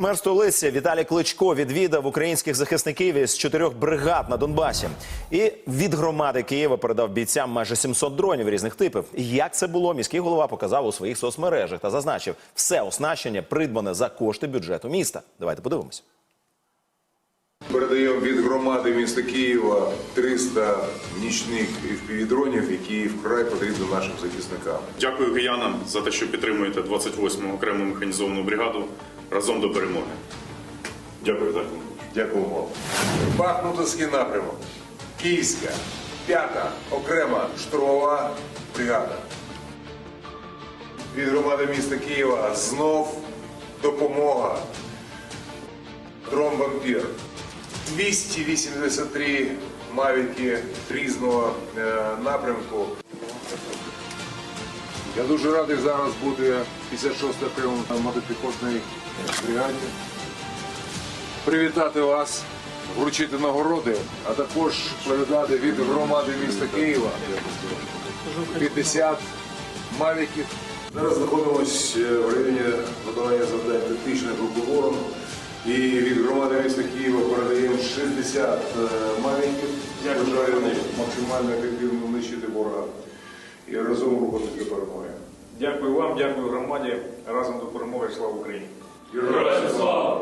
Мер столиці Віталій Кличко відвідав українських захисників із чотирьох бригад на Донбасі і від громади Києва передав бійцям майже 700 дронів різних типів. Як це було, міський голова показав у своїх соцмережах та зазначив, все оснащення придбане за кошти бюджету міста. Давайте подивимося. Передаємо від громади міста Києва 300 нічних FPV-дронів, які вкрай потрібні нашим захисникам. Дякую киянам за те, що підтримуєте 28-му окрему механізовану бригаду разом до перемоги. Дякую, так. Дякуємо вам. Бахмутовський напрямок. Київська, п'ята окрема штурмова бригада. Від громади міста Києва знов допомога. Дрон вампір. 283 мавіки різного е, напрямку. Я дуже радий зараз бути 56 окремому мотопіхотній бригаді. Привітати вас, вручити нагороди, а також передати від громади міста Києва 50 мавіків. Зараз знаходимося в районі виконання завдань тактичної групи. І від громади міста Києва передаємо 60 е, мавіків. Бажаємо максимально ефективно знищити ворога і разом роботи до перемоги. Дякую вам, дякую громаді. Разом до перемоги. Слава Україні! Героям слава!